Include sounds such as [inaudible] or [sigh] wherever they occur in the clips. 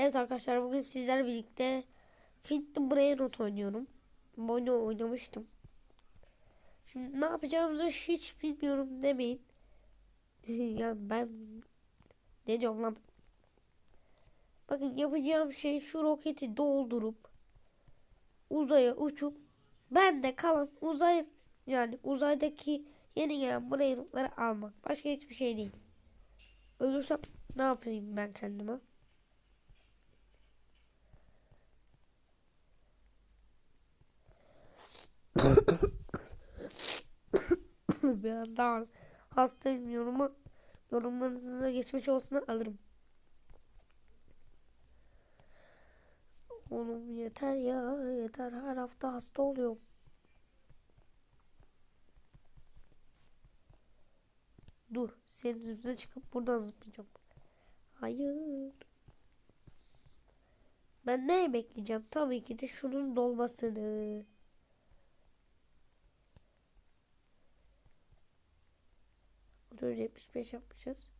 Evet arkadaşlar bugün sizlerle birlikte Fit the Brainrot oynuyorum. Bu oynamıştım. Şimdi ne yapacağımızı hiç bilmiyorum demeyin. [laughs] ya ben ne diyorum lan? Bakın yapacağım şey şu roketi doldurup uzaya uçup ben de kalan uzay yani uzaydaki yeni gelen brainrotları almak. Başka hiçbir şey değil. Ölürsem ne yapayım ben kendime? [laughs] Biraz daha hastayım yorumu yorumlarınıza geçmiş olsun alırım. Oğlum yeter ya yeter her hafta hasta oluyorum. Dur senin yüzüne çıkıp buradan zıplayacağım. Hayır. Ben ne bekleyeceğim? Tabii ki de şunun dolmasını. yapıyoruz. 75 yapmışız.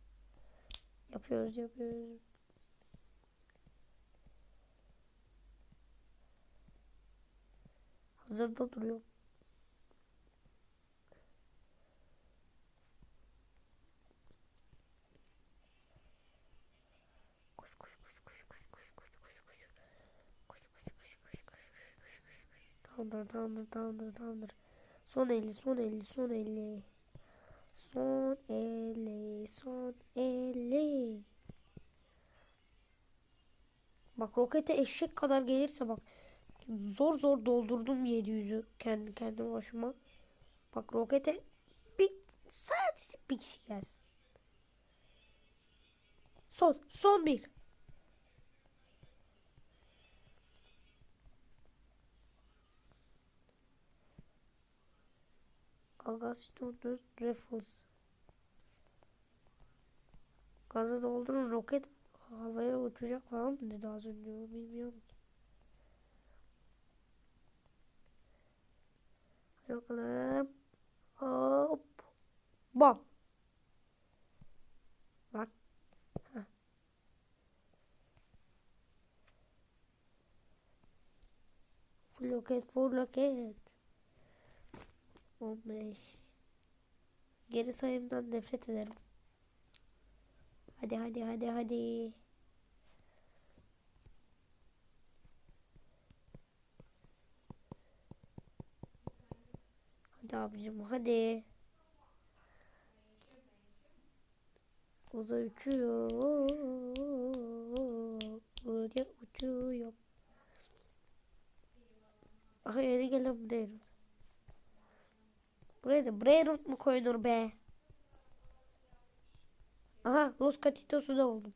Yapıyoruz yapıyoruz. Hazırda duruyor. Tamamdır tamamdır tamamdır tamamdır. Son 50 son 50 son 50. Son 50 son 50. Bak rokete eşek kadar gelirse bak. Zor zor doldurdum 700'ü kendi kendime başıma. Bak rokete bir sadece bir kişi gelsin. Son son bir. Agaston 4 Raffles. Gazı doldurun roket havaya uçacak falan mı dedi az önce bilmiyorum ki. Hadi bakalım. Hop. Bam. Bak. Heh. Full roket, full roket. 15. Geri sayımdan nefret ederim. Hadi hadi hadi hadi. Hadi abicim hadi. Uzay uçuyor. Uzay uçuyor. Aha yeni gelen Brainrot. Buraya da Brainrot mu koyulur be? Aha Los Catitos'u da oldum.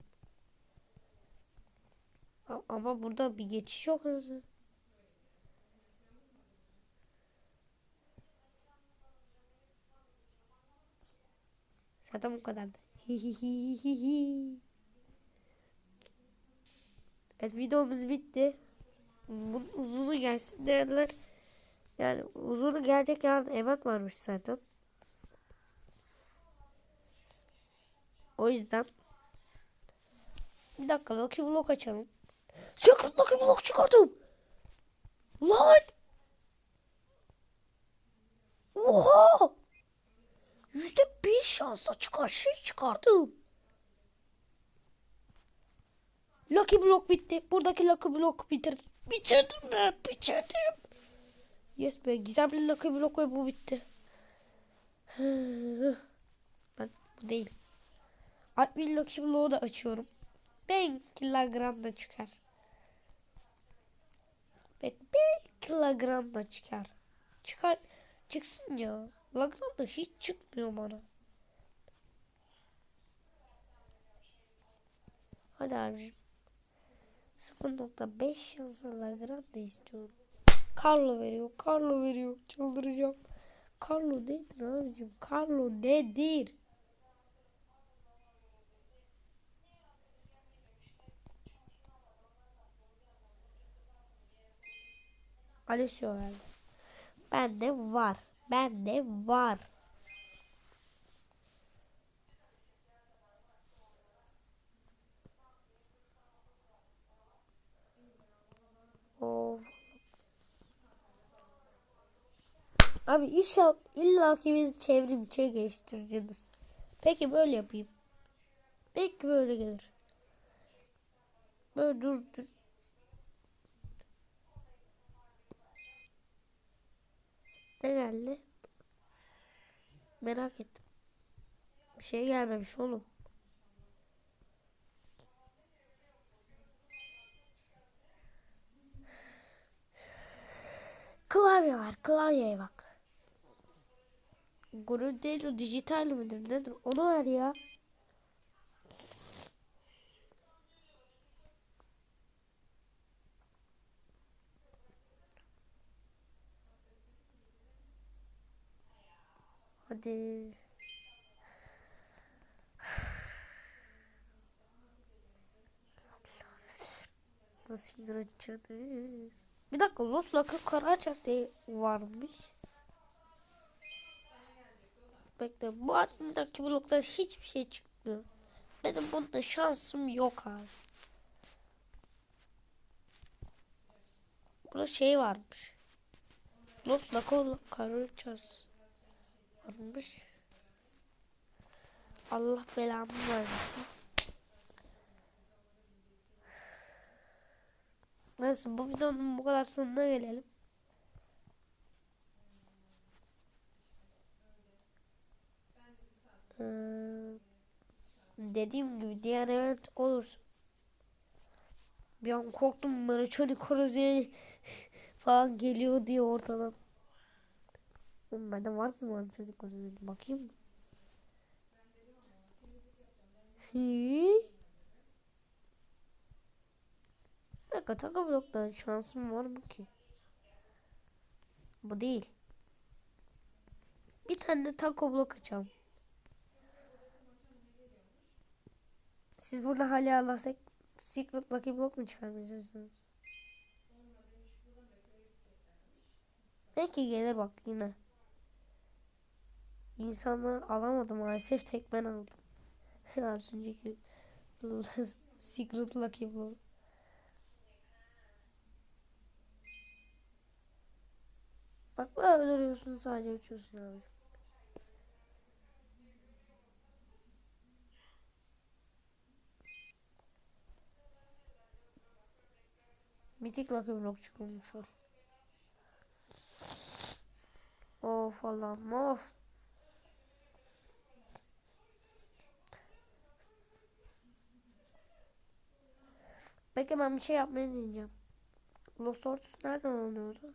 Ama burada bir geçiş yok hızlı. Zaten bu kadardı. evet videomuz bitti. Bunun uzunu gelsin derler. Yani uzunu gelecek yarın evet varmış zaten. O yüzden bir dakika Lucky Block açalım. Secret Lucky Block çıkardım. Lan! Oha! Yüzde bir şansa çıkar şey çıkardım. Lucky Block bitti. Buradaki Lucky Block bitirdim. Bitirdim ben. Bitirdim. Yes be. Gizemli Lucky Block ve bu bitti. [sighs] ben bu değil. Admin Lucky Block'u da açıyorum. Belki Lagran da çıkar. Belki, Lagran da çıkar. Çıkar. Çıksın ya. Lagran da hiç çıkmıyor bana. Hadi abicim. 0.5 yazı Lagran da istiyorum. Carlo veriyor. Carlo veriyor. Çıldıracağım. Carlo nedir abicim? Carlo nedir? Alessio verdi. Bende var. Bende var. Abi inşallah illa ki çevrimçiye geçtireceksiniz. Peki böyle yapayım. Belki böyle gelir. Böyle dur dur. Ne geldi? Merak ettim. Bir şey gelmemiş oğlum. Klavye var. Klavyeye bak. Grundelo dijital midir nedir? Onu ver ya. Hadi. Nasıl açacağız? Bir dakika Los Laka Karaças diye varmış. Bekle bu adındaki blokta hiçbir şey çıkmıyor. Benim bunda şansım yok abi. Burada şey varmış. Los Laka Karaças varmış. Allah belamı vermesin. Neyse bu videonun bu kadar sonuna gelelim. Dediğim gibi diğer event olursa bir an korktum Maraçoni Korozya'ya falan geliyor diye ortadan. Oğlum bende var ki Maraçoni Korozya bakayım mı? Dakika taka blokta şansım var mı ki? Bu değil. Bir tane de taco blok açalım. Siz burada hala alırsak secret lucky block mu çıkarmayacaksınız? Belki gelir bak yine. İnsanlar alamadı maalesef tek ben aldım. [laughs] Az önceki [laughs] secret lucky block. Bak böyle duruyorsun sadece uçuyorsun abi. Bir tek lucky block çıkmış. Of Allah'ım of. Peki ben bir şey yapmayı deneyeceğim. Los Ortus nereden alınıyordu?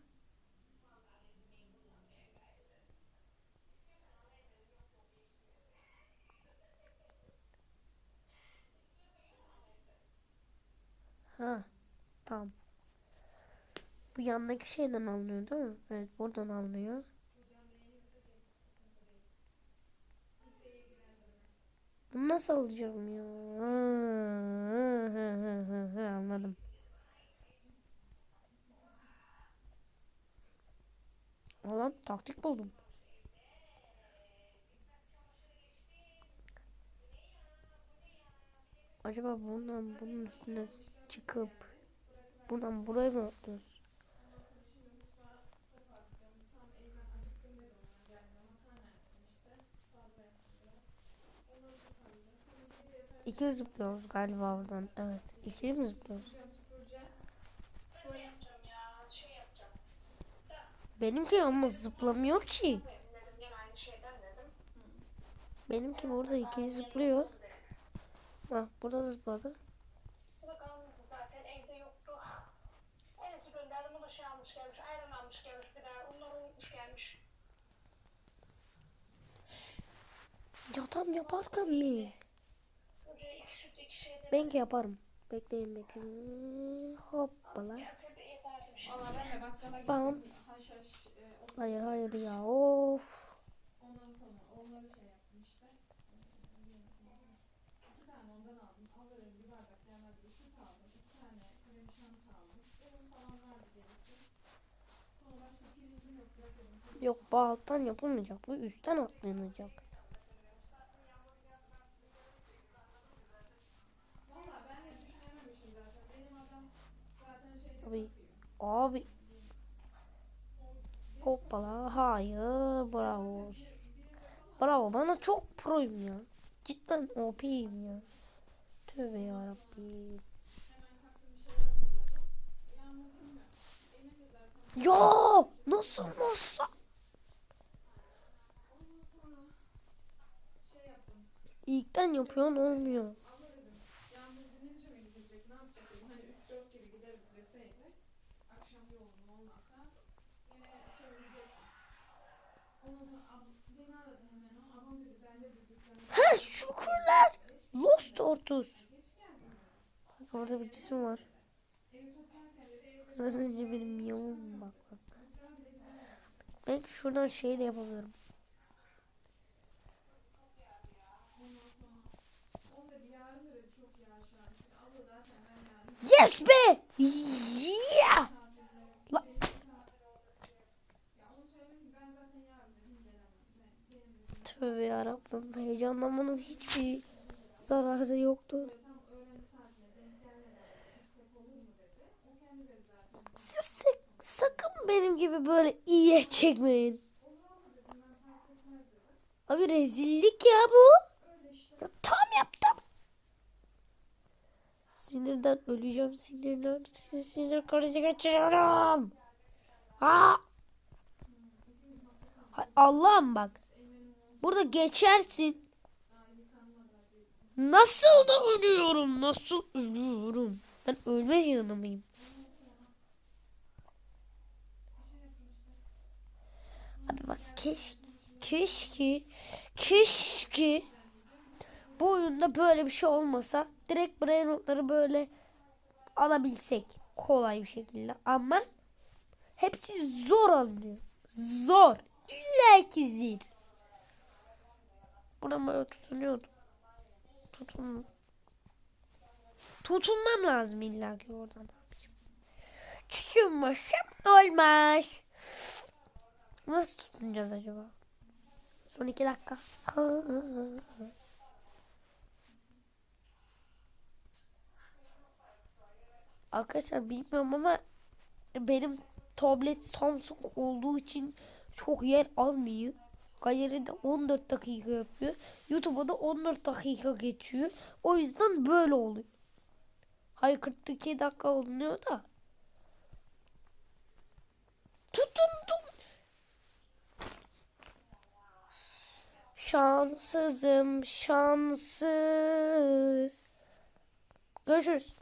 Ha, tamam. Bu yandaki şeyden alınıyor değil mi? Evet, buradan alınıyor. Bunu nasıl alacağım ya? Anladım. Ulan taktik buldum. Acaba bundan bunun üstüne çıkıp buradan buraya mı atlıyoruz? İkili zıplıyoruz galiba buradan. Evet. İkili mi zıplıyoruz? Benimki ama zıplamıyor ki. Benimki burada ikili zıplıyor. Bak burada da zıpladı. Şey almış. Ya tam yaparken mi? Dedim. Benki yaparım. Bekleyin bekleyin. Hoppala. Ben Bam. Hayır hayır ya of. ondan sonra onları şey yaptım işte. İki tane ondan aldım. Al böyle bir bardak yanına bir süt aldım. İki tane krem şanti aldım. Un falan vardı gerekli. Sonra başka pirincim yok. Yapıyorum. Yok bu alttan yapılmayacak. Bu üstten atlanacak. Valla ben de düşünememişim zaten. Benim adam zaten şey Abi Hoppala. Hayır. Bravo. Bravo. Bana çok proyum ya. Cidden OP'yim ya. Tövbe yarabbim. Ya nasıl masa? İlkten yapıyorsun olmuyor. He şükürler. Lost Ortus. Orada bir cisim var. önce benim yavrum bak bak. Ben şuradan şey de yapamıyorum. Onu da bir yarın da dedi çok yağış var. Abla zaten ben yarın Yes be! Yeah! La- ya onu söyledim ki ben zaten yarın dedim gelemem. Ben, benim dedim Tövbe yarabbim heyecanlanmanın hiçbir zararı yoktu. Siz sak- sakın benim gibi böyle iyiye çekmeyin. Abi rezillik ya bu. Ya tam yaptım. Sinirden öleceğim sinirden. Sinir krizi geçiriyorum. Aa! Allah'ım bak. Burada geçersin. Nasıl da ölüyorum? Nasıl ölüyorum? Ben ölme yanımıyım. Abi bak keş, keşke keşke bu oyunda böyle bir şey olmasa direkt brain notları böyle alabilsek kolay bir şekilde ama hepsi zor alınıyor. Zor. İlla ki zil. Buna böyle tutunuyordum. Tutun. Tutunmam lazım illa ki oradan. Tutunmasam olmaz. Nasıl tutunacağız acaba? Son iki dakika. [laughs] Arkadaşlar bilmiyorum ama benim tablet Samsung olduğu için çok yer almıyor. Galeride 14 dakika yapıyor. YouTube'a da 14 dakika geçiyor. O yüzden böyle oluyor. Hayır 42 dakika oluyor da. Tutundum. Şanssızım şanssız. Görüşürüz.